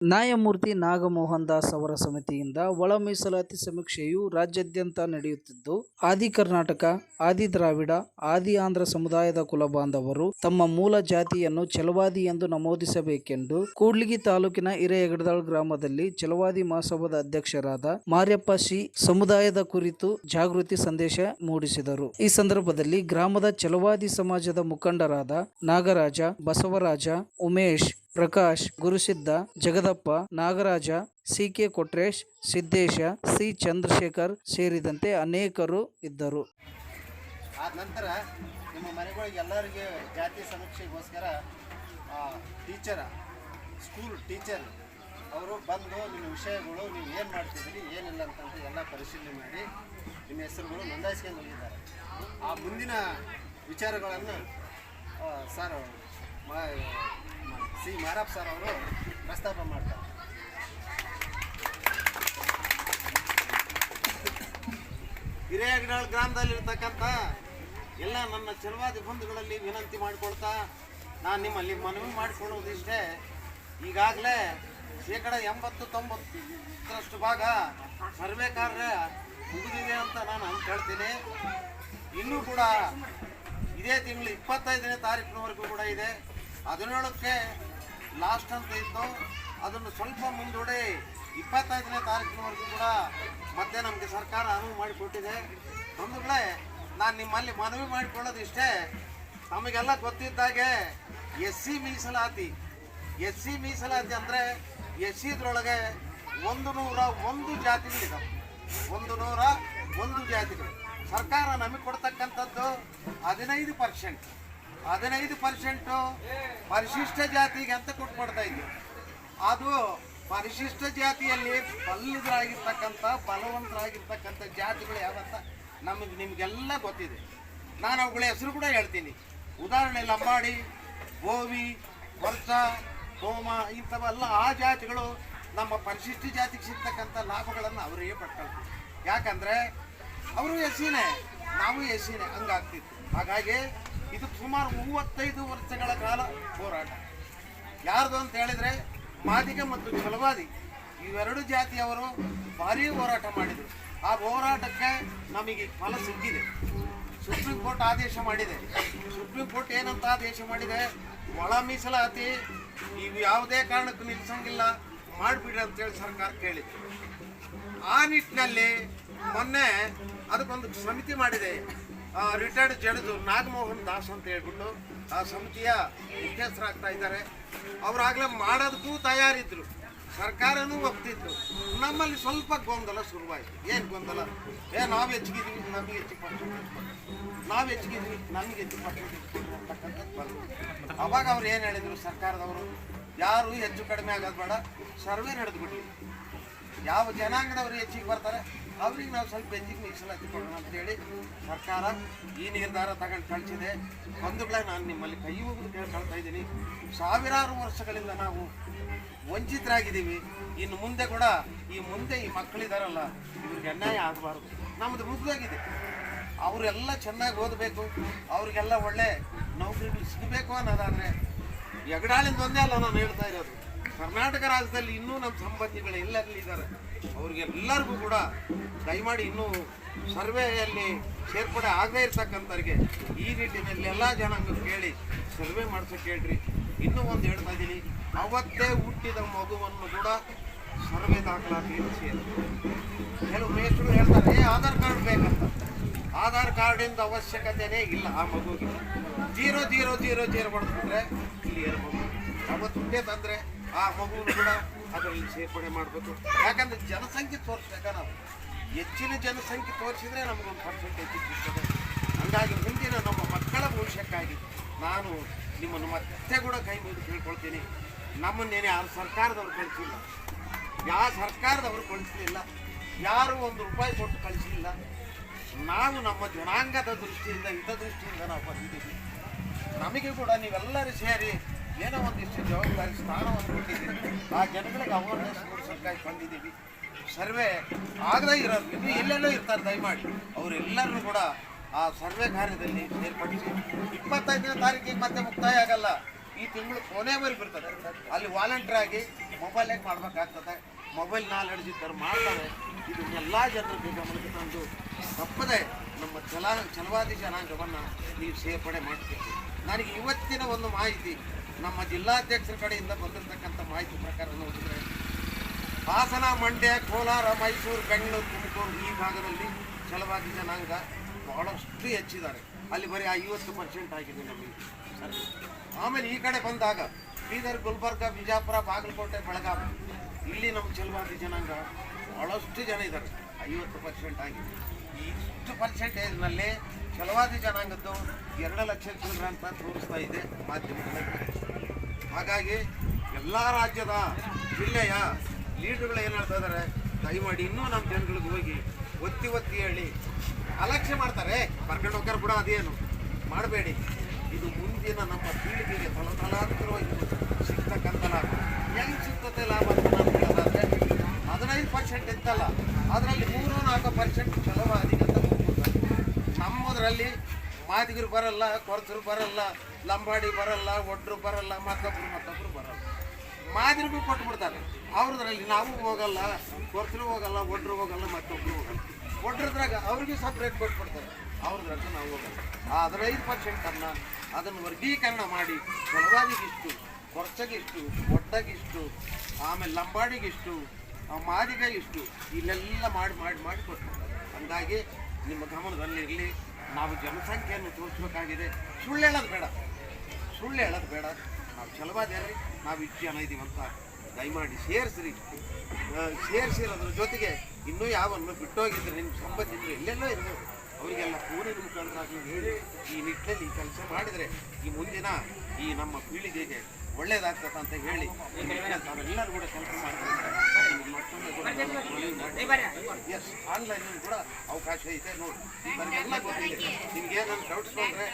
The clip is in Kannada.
ನ್ಯಾಯಮೂರ್ತಿ ನಾಗಮೋಹನ್ ದಾಸ್ ಅವರ ಸಮಿತಿಯಿಂದ ಒಳ ಮೀಸಲಾತಿ ಸಮೀಕ್ಷೆಯು ರಾಜ್ಯಾದ್ಯಂತ ನಡೆಯುತ್ತಿದ್ದು, ಆದಿ ಕರ್ನಾಟಕ, ಆದಿ ದ್ರಾವಿಡ, ಆದಿ ಆಂಧ್ರ ಸಮುದಾಯದ ಕುಲ ಬಾಂಧವರು ತಮ್ಮ ಮೂಲ ಜಾತಿಯನ್ನು ಛಲವಾದಿ ಎಂದು ನಮೂದಿಸಬೇಕೆಂದು ಕೂಡ್ಲಿಗಿ ತಾಲೂಕಿನ ಹಿರೇಯಗಡದಾಳ್ ಗ್ರಾಮದಲ್ಲಿ ಛಲವಾದಿ ಮಹಾಸಭಾದ ಅಧ್ಯಕ್ಷರಾದ ಮಾರ್ಯಪ್ಪ ಸಿ ಸಮುದಾಯದ ಕುರಿತು ಜಾಗೃತಿ ಸಂದೇಶ ಮೂಡಿಸಿದರು. ಈ ಸಂದರ್ಭದಲ್ಲಿ ಗ್ರಾಮದ ಛಲವಾದಿ ಸಮಾಜದ ಮುಖಂಡರಾದ Nagaraja, Basavaraja, Umesh Prakash, Gurusidda, Jagadappa, Nagaraja C K Kotresh, Siddesha C Chandrashekar ಸೇರಿದಂತೆ ಅನೇಕರು ಇದ್ದರು. ಆದ ನಂತರ ನಿಮ್ಮ ಮನೆಗಳಿಗೆ ಎಲ್ಲರಿಗೆ ಜಾತಿ ಸಮೀಕ್ಷೆಗೋಸ್ಕರ ಟೀಚರ, ಸ್ಕೂಲ್ ಟೀಚರ್ ಅವರು ಬಂದು ನಿಮ್ಮ ವಿಷಯಗಳು ನೀವು ಏನು ಮಾಡ್ತಿದ್ದೀರಿ, ಏನಿಲ್ಲ ಅಂತಂದು ಎಲ್ಲ ಪರಿಶೀಲನೆ ಮಾಡಿ ನಿಮ್ಮ ಹೆಸರುಗಳು ನೋಂದಾಯಿಸ್ಕೊಂಡು ಹೋಗಿದ್ದಾರೆ. ಆ ಮುಂದಿನ ವಿಚಾರಗಳನ್ನು ಸರ್ ಸಿ ಮಾರಪ್ಪ ಸರ್ ಅವರು ಪ್ರಸ್ತಾಪ ಮಾಡ್ತಾರೆ. ಹಿರೇಗಡಾಳ್ ಗ್ರಾಮದಲ್ಲಿರ್ತಕ್ಕಂಥ ಎಲ್ಲ ನನ್ನ ಚಲವಾದಿ ಬಂಧುಗಳಲ್ಲಿ ವಿನಂತಿ ಮಾಡಿಕೊಳ್ತಾ ನಾನು ನಿಮ್ಮಲ್ಲಿ ಮನವಿ ಮಾಡಿಕೊಳ್ಳುವುದಿಷ್ಟೇ ಈಗಾಗಲೇ ಶೇಕಡ ಎಂಬತ್ತು ತೊಂಬತ್ತರಷ್ಟು ಭಾಗ ಸರ್ವೆ ಕಾರ್ಯ ಮುಗಿದಿದೆ ಅಂತ ನಾನು ಅಂತ ಹೇಳ್ತೀನಿ. ಇನ್ನೂ ಕೂಡ ಇದೇ ತಿಂಗಳು ಇಪ್ಪತ್ತೈದನೇ ತಾರೀಕಿನವರೆಗೂ ಕೂಡ ಇದೆ. ಹದಿನೇಳಕ್ಕೆ ಲಾಸ್ಟ್ ಅಂತ ಇದ್ದು ಅದನ್ನು ಸ್ವಲ್ಪ ಮುಂದೂಡಿ ಇಪ್ಪತ್ತೈದನೇ ತಾರೀಕಿನವರೆಗೂ ಕೂಡ ಮತ್ತೆ ನಮಗೆ ಸರ್ಕಾರ ಅನುವು ಮಾಡಿಕೊಟ್ಟಿದೆ. ಬಂಧುಗಳೇ ನಾನು ನಿಮ್ಮಲ್ಲಿ ಮನವಿ ಮಾಡಿಕೊಳ್ಳೋದು ಇಷ್ಟೇ ನಮಗೆಲ್ಲ ಗೊತ್ತಿದ್ದಾಗೆ ಎಸ್ ಸಿ ಮೀಸಲಾತಿ. ಎಸ್ ಸಿ ಮೀಸಲಾತಿ ಅಂದರೆ ಎಸ್ ಸಿದ್ರೊಳಗೆ ಒಂದು ನೂರ ಒಂದು ಜಾತಿಗಳಿದಾವೆ. ಒಂದು ನೂರ ಒಂದು ಜಾತಿಗಳು. ಸರ್ಕಾರ ನಮಗೆ ಕೊಡ್ತಕ್ಕಂಥದ್ದು ಹದಿನೈದು ಪರ್ಸೆಂಟ್. ಹದಿನೈದು ಪರ್ಸೆಂಟು ಪರಿಶಿಷ್ಟ ಜಾತಿಗೆ ಅಂತ ಕೊಟ್ಕೊಡ್ತಾ ಇದ್ವಿ. ಅದು ಪರಿಶಿಷ್ಟ ಜಾತಿಯಲ್ಲಿ ಬಲ್ಲದರಾಗಿರ್ತಕ್ಕಂಥ ಬಲವಂತರಾಗಿರ್ತಕ್ಕಂಥ ಜಾತಿಗಳು ಯಾವಂತ ನಮಗೆ ನಿಮಗೆಲ್ಲ ಗೊತ್ತಿದೆ. ನಾನು ಅವುಗಳ ಹೆಸರು ಕೂಡ ಹೇಳ್ತೀನಿ. ಉದಾಹರಣೆ ಲಂಬಾಡಿ, ಗೋವಿ, ವರ್ಷ ಹೋಮ ಇಂಥವೆಲ್ಲ ಆ ಜಾತಿಗಳು ನಮ್ಮ ಪರಿಶಿಷ್ಟ ಜಾತಿಗೆ ಸಿಗ್ತಕ್ಕಂಥ ಲಾಭಗಳನ್ನು ಅವರಿಗೆ ಪಡ್ಕೊಳ್ತೀವಿ ಯಾಕಂದರೆ ಅವರು ಎಸಿನೇ, ನಾವು ಎಸಿನೇ, ಹಂಗಾಗ್ತಿತ್ತು. ಹಾಗಾಗಿ ಇದು ಸುಮಾರು ಮೂವತ್ತೈದು ವರ್ಷಗಳ ಕಾಲ ಹೋರಾಟ. ಯಾರ್ದು ಅಂತ ಹೇಳಿದ್ರೆ ಮಾದಿಗ ಮತ್ತು ಛಲವಾದಿ ಇವೆರಡು ಜಾತಿಯವರು ಭಾರಿ ಹೋರಾಟ ಮಾಡಿದರು. ಆ ಹೋರಾಟಕ್ಕೆ ನಮಗೆ ಫಲ ಸಿಕ್ಕಿದೆ. ಸುಪ್ರೀಂ ಕೋರ್ಟ್ ಆದೇಶ ಮಾಡಿದೆ. ಸುಪ್ರೀಂ ಕೋರ್ಟ್ ಏನಂತ ಆದೇಶ ಮಾಡಿದೆ? ಒಳ ಮೀಸಲಾತಿ, ನೀವು ಯಾವುದೇ ಕಾರಣಕ್ಕೂ ನಿಲ್ಲಿಸಂಗಿಲ್ಲ, ಮಾಡಿಬಿಡ್ರಿ ಅಂತೇಳಿ ಸರ್ಕಾರ ಕೇಳಿದೆ ಆ ನಿಟ್ಟಿನಲ್ಲಿ ಮೊನ್ನೆ ಅದಕ್ಕೊಂದು ಸಮಿತಿ ಮಾಡಿದೆ. ರಿಟೈರ್ಡ್ ಜಡ್ಜು ನಾಗಮೋಹನ್ ದಾಸ್ ಅಂತ ಹೇಳ್ಬಿಟ್ಟು ಆ ಸಮಿತಿಯ ಮುಖ್ಯಸ್ಥರಾಗ್ತಾ ಇದ್ದಾರೆ. ಅವರಾಗಲೇ ಮಾಡೋದಕ್ಕೂ ತಯಾರಿದ್ರು. ಸರ್ಕಾರನೂ ಒಪ್ತಿತ್ತು ನಮ್ಮಲ್ಲಿ ಸ್ವಲ್ಪ ಗೊಂದಲ ಶುರುವಾಯಿತು. ಏನು ಗೊಂದಲ? ಏ, ನಾವು ಹೆಚ್ಚಿಗಿದ್ವಿ, ನಮಗೆ ಹೆಚ್ಚು ಪರ್ಸೆಂಟೇಜ್ ನಾವು ಹೆಚ್ಚಿಗಿದ್ವಿ, ನಮಗೆ ಹೆಚ್ಚು ಪರ್ಸೆಂಟೇಜ್ ಅಂತಕ್ಕಂಥದ್ದು ಬಂದರು ಅವಾಗ ಅವ್ರು ಏನು ಹೇಳಿದರು ಸರ್ಕಾರದವರು? ಯಾರು ಹೆಚ್ಚು ಕಡಿಮೆ ಆಗೋದು ಬೇಡ, ಸರ್ವೆ ನಡೆದ್ಬಿಟ್ವಿ. ಯಾವ ಜನಾಂಗದವರು ಹೆಚ್ಚಿಗೆ ಬರ್ತಾರೆ? ಅವ್ರಿಗೆ ನಾವು ಸ್ವಲ್ಪ ಮೀಸಲಾತಿ ಕೊಡೋಣ ಅಂತೇಳಿ ಸರ್ಕಾರ ಈ ನಿರ್ಧಾರ ತಗೊಂಡು ಕಳಿಸಿದೆ. ಬಂಧುಗಳೇ ನಾನು ನಿಮ್ಮಲ್ಲಿ ಕೈ ಹೋಗಿ ಕೇಳ್ಕೊಳ್ತಾ ಇದ್ದೀನಿ. ಸಾವಿರಾರು ವರ್ಷಗಳಿಂದ ನಾವು ವಂಚಿತರಾಗಿದ್ದೀವಿ. ಇನ್ನು ಮುಂದೆ ಕೂಡ ಈ ಮುಂದೆ ಈ ಮಕ್ಕಳಿದಾರಲ್ಲ ಇವ್ರಿಗೆ ಅನ್ಯಾಯ ಆಗಬಾರ್ದು. ನಮ್ಮದು ಮೃದುವಾಗಿದೆ. ಅವರೆಲ್ಲ ಚೆನ್ನಾಗಿ ಓದಬೇಕು, ಅವ್ರಿಗೆಲ್ಲ ಒಳ್ಳೆ ನೌಕರಿಗಳು ಸಿಗಬೇಕು ಅನ್ನೋದಾದರೆ ಎಗಡಾಳಿಂದ ಒಂದೇ ಅಲ್ಲ ನಾನು ಹೇಳ್ತಾ ಇರೋದು. ಕರ್ನಾಟಕ ರಾಜ್ಯದಲ್ಲಿ ಇನ್ನೂ ನಮ್ಮ ಸಂಬಂಧಿಗಳು ಎಲ್ಲೆಲ್ಲಿದ್ದಾರೆ, ಅವ್ರಿಗೆಲ್ಲರಿಗೂ ಕೂಡ ದಯಮಾಡಿ ಇನ್ನೂ ಸರ್ವೆಯಲ್ಲಿ ಸೇರ್ಪಡೆ ಆಗದೇ ಇರ್ತಕ್ಕಂಥವ್ರಿಗೆ ಈ ನಿಟ್ಟಿನಲ್ಲಿ ಎಲ್ಲ ಜನಾಂಗ ಕೇಳಿ ಸರ್ವೆ ಮಾಡಿಸೋಕೆ ಹೇಳ್ರಿ ಇನ್ನೂ ಒಂದು ಹೇಳ್ತಾ ಇದ್ದೀನಿ ಅವತ್ತೇ ಹುಟ್ಟಿದ ಮಗುವನ್ನು ಕೂಡ ಸರ್ವೆ ದಾಖಲಾತಿ ಸೇರಿ ಕೆಲವು ಮೇಷ್ಟ್ರು ಹೇಳ್ತಾರೆ, ಏ, ಆಧಾರ್ ಕಾರ್ಡ್ ಬೇಕಂತ. ಆಧಾರ್ ಕಾರ್ಡಿಂದ ಅವಶ್ಯಕತೆನೇ ಇಲ್ಲ ಆ ಮಗುಗೆ ಜೀರೋ ಜೀರೋ ಜೀರೋ ಜೀರೋ ಮಾಡಿಸ್ಬಿಟ್ರೆ ಕ್ಲಿಯರ್ ಮಗು. ಅವತ್ತು ತಂದರೆ ಆ ಮಗುವನ್ನು ಕೂಡ ಅದರಲ್ಲಿ ಸೇರ್ಪಡೆ ಮಾಡಬೇಕು. ಯಾಕಂದ್ರೆ ಜನಸಂಖ್ಯೆ ತೋರಿಸ್ಬೇಕ ನಾವು? ಹೆಚ್ಚಿನ ಜನಸಂಖ್ಯೆ ತೋರಿಸಿದ್ರೆ ನಮಗೊಂದು ಪರ್ಸೆಂಟೇಜ್ ಸಿಗ್ತದೆ. ಹಂಗಾಗಿ ಮುಂದಿನ ನಮ್ಮ ಮಕ್ಕಳ ಭವಿಷ್ಯಕ್ಕಾಗಿ ನಾನು ನಿಮ್ಮನ್ನು ಮತ್ತೆ ಕೂಡ ಕೈ ಮುಗಿದು ಕೇಳ್ಕೊಳ್ತೀನಿ. ನಮ್ಮನ್ನೇನೆ ಯಾರು ಸರ್ಕಾರದವ್ರು ಕಳಿಸಿಲ್ಲ. ಯಾವ ಸರ್ಕಾರದವರು ಕಳಿಸಲಿಲ್ಲ. ಯಾರು ಒಂದು ರೂಪಾಯಿ ಕೊಟ್ಟು ಕಳಿಸಲಿಲ್ಲ. ನಾವು ನಮ್ಮ ಜನಾಂಗದ ದೃಷ್ಟಿಯಿಂದ ಹಿತದೃಷ್ಟಿಯಿಂದ ನಾವು ಬಂದಿದ್ದೀವಿ. ನಮಗೆ ಕೂಡ ನೀವೆಲ್ಲರೂ ಸೇರಿ ಏನೋ ಒಂದಿಷ್ಟು ಜವಾಬ್ದಾರಿ ಸ್ಥಾನವನ್ನು ಕೊಟ್ಟಿದ್ದೀವಿ ಆ ಜನಗಳಿಗೆ ಅವೇರ್ನೆಸ್ ಮೂಡಿಸೋಕ್ಕಾಗಿ ಬಂದಿದ್ದೀವಿ. ಸರ್ವೆ ಆಗದೇ ಇರೋರು ಇನ್ನು ಎಲ್ಲೆಲ್ಲೋ ಇರ್ತಾರೆ, ದಯಮಾಡಿ. ಅವರೆಲ್ಲರನ್ನೂ ಕೂಡ ಆ ಸರ್ವೆ ಕಾರ್ಯದಲ್ಲಿ ಸೇರ್ಪಡಿಸಿ. ಇಪ್ಪತ್ತೈದನೇ ತಾರೀಕಿಗೆ ಮತ್ತೆ ಮುಕ್ತಾಯ ಆಗಲ್ಲ. ಈ ತಿಂಗಳು ಕೊನೆವರೆಗೆ ಬಿಡ್ತದೆ ಅಲ್ಲಿ ವಾಲಂಟಿಯರ್ ಆಗಿ ಮೊಬೈಲಾಗ ಮಾಡಬೇಕಾಗ್ತದೆ. ಮೊಬೈಲ್ ನಾಲೆಡ್ಜ್ ಇದ್ದರು ಮಾಡ್ತಾರೆ. ಇದನ್ನೆಲ್ಲ ಜನರಿಗೆ ಗಮನಕ್ಕೆ ತಂದು ತಪ್ಪದೆ ನಮ್ಮ ಜಲ ಜಲವಾದಿ ಜನಾಂಗವನ್ನು ನೀವು ಸೇರ್ಪಡೆ ಮಾಡ್ತೀವಿ ನನಗೆ ಇವತ್ತಿನ ಒಂದು ಮಾಹಿತಿ ನಮ್ಮ ಜಿಲ್ಲಾಧ್ಯಕ್ಷರ ಕಡೆಯಿಂದ ಬಂದಿರತಕ್ಕಂಥ ಮಾಹಿತಿ ಪ್ರಕಾರ ನೋಡಿದ್ರೆ ಹಾಸನ, ಮಂಡ್ಯ, ಕೋಲಾರ, ಮೈಸೂರು, ಬೆಂಗಳೂರು, ತುಮಕೂರು ಈ ಭಾಗದಲ್ಲಿ ಛಲವಾದಿ ಜನಾಂಗ ಬಹಳಷ್ಟು ಹೆಚ್ಚಿದ್ದಾರೆ. ಅಲ್ಲಿ ಬರೀ ಐವತ್ತು ಪರ್ಸೆಂಟ್ ಆಗಿದೆ ನಮಗೆ. ಆಮೇಲೆ ಈ ಕಡೆ ಬಂದಾಗ ಬೀದರ್, ಗುಲ್ಬರ್ಗ, ಬಿಜಾಪುರ, ಬಾಗಲಕೋಟೆ, ಬೆಳಗಾವಿ, ಇಲ್ಲಿ ನಮ್ಮ ಛಲವಾದಿ ಜನಾಂಗ ಬಹಳಷ್ಟು ಜನ ಇದ್ದಾರೆ. ಐವತ್ತು ಪರ್ಸೆಂಟ್ ಆಗಿದೆ. ಇಷ್ಟು ಪರ್ಸೆಂಟೇಜ್ನಲ್ಲಿ ಚಲವಾದಿ ಜನಾಂಗದ್ದು ಎರಡು ಲಕ್ಷ ಚಿಲ್ಲರೆ ಅಂತ ತೋರಿಸ್ತಾ ಇದೆ ಮಾಧ್ಯಮಗಳಲ್ಲಿ. ಹಾಗಾಗಿ ಎಲ್ಲ ರಾಜ್ಯದ ಜಿಲ್ಲೆಯ ಲೀಡರ್ಗಳು ಏನು ಹೇಳ್ತಾ ಇದ್ದಾರೆ ದಯಮಾಡಿ ಇನ್ನೂ ನಮ್ಮ ಜನಗಳಿಗೆ ಹೋಗಿ ಒತ್ತಿ ಒತ್ತಿ ಹೇಳಿ. ಅಲಕ್ಷ್ಯ ಮಾಡ್ತಾರೆ. ಬರ್ಕೊಂಡು ಹೋಗ್ತಾರೆ ಕೂಡ ಅದೇನು? ಮಾಡಬೇಡಿ. ಇದು ಮುಂದಿನ ನಮ್ಮ ಪೀಳಿಗೆಗೆ ತಲತಲಾಂತರವಾಗಿ ಸಿಗ್ತಕ್ಕಂಥ ಲಾಭ ಹೆಂಗೆ ಸಿಗ್ತದೆ ಲಾಭ ಅಂತ ನಾನು ಹೇಳೋದಾದ್ರೆ, ಹದಿನೈದು ಪರ್ಸೆಂಟ್ ಇತ್ತಲ್ಲ ಅದರಲ್ಲಿ ಮೂರು ನಾಲ್ಕು ಪರ್ಸೆಂಟ್ ಚಲೋ ಅಧಿಕ ನಮ್ಮದರಲ್ಲಿ ನಮ್ಮದ್ರಲ್ಲಿ ಮಾದಿಗರು ಬರಲ್ಲ ಕೊರತರು ಬರಲ್ಲ, ಲಂಬಾಡಿ ಬರಲ್ಲ, ಒಡ್ರು ಬರಲ್ಲ, ಮತ್ತೊಬ್ರು ಮತ್ತೊಬ್ರು ಬರಲ್ಲ. ಮಾದಿರಿಗೂ ಕೊಟ್ಟು ಬಿಡ್ತಾರೆ. ಅವ್ರದ್ರಲ್ಲಿ ನಾವು ಹೋಗಲ್ಲ ಕೊರತರು ಹೋಗಲ್ಲ, ಒಡ್ರು ಹೋಗಲ್ಲ, ಮತ್ತೊಬ್ರು ಹೋಗಲ್ಲ. ಒಡ್ರದ್ರಾಗ ಅವ್ರಿಗೆ ಸಪ್ರೇಟ್ ಕೊಟ್ಬಿಡ್ತಾರೆ ಅವ್ರದ್ರಾಗ ನಾವು ಹೋಗಲ್ಲ. ಆ ಹದಿನೈದು ಪರ್ಸೆಂಟನ್ನು ಅದನ್ನು ವರ್ಗೀಕರಣ ಮಾಡಿ ಕೊಳವಾದಿಗಿಷ್ಟು ಕೊರ್ಚಗಿಷ್ಟು, ಒಡ್ಡಗಿಷ್ಟು, ಆಮೇಲೆ ಲಂಬಾಡಿಗಿಷ್ಟು ಮಾದಿಗ ಇಷ್ಟು ಇಲ್ಲೆಲ್ಲ ಮಾಡಿ ಮಾಡಿ ಮಾಡಿ ಕೊಟ್ಬಿಡ್ತಾರೆ ಹಂಗಾಗಿ ನಿಮ್ಮ ಗಮನದಲ್ಲಿ ಇರಲಿ ನಾವು ಜನಸಂಖ್ಯೆಯನ್ನು ತೋರಿಸ್ಬೇಕಾಗಿದೆ. ಸುಳ್ಳು ಹೇಳೋದು ಬೇಡ. ಸುಳ್ಳು ಹೇಳೋದು ಬೇಡ. ನಾವು ಛಲವಾದ್ಯಾರಿ. ನಾವು ಇಷ್ಟು ಜನ ಇದ್ದೀವಿ ಅಂತ ದಯಮಾಡಿ ಸೇರಿಸ್ರಿ. ಸೇರಿಸಿರೋದ್ರ ಜೊತೆಗೆ ಇನ್ನೂ ಯಾವನ್ನು ಬಿಟ್ಟೋಗಿದ್ರೆ ನಿಮ್ಮ ಸಂಬಂಧಿಕರು ಎಲ್ಲೆಲ್ಲೋ ಇರ್ಬೋದು. ಅವರಿಗೆಲ್ಲ ಪೂರ್ಣ ಮುಖಾಂತರ ಹೇಳಿ. ಈ ನಿಟ್ಟಿನಲ್ಲಿ ಕೆಲಸ ಮಾಡಿದರೆ ಈ ಮುಂದಿನ ಈ ನಮ್ಮ ಪೀಳಿಗೆಗೆ ಒಳ್ಳೇದಾಗ್ತದೆ ಅಂತ ಹೇಳಿ ತಾವೆಲ್ಲರೂ ಕೂಡ ಕೆಲಸ ಮಾಡ್ತಾರೆ. ಎಸ್ ಆನ್ಲೈನ್ ಕೂಡ ಅವಕಾಶ ಇದೆ ನೋಡಿ. ನಿಮ್ಗೆ ಏನಾದ್ರು ಡೌಟ್ಸ್ ಬಂದರೆ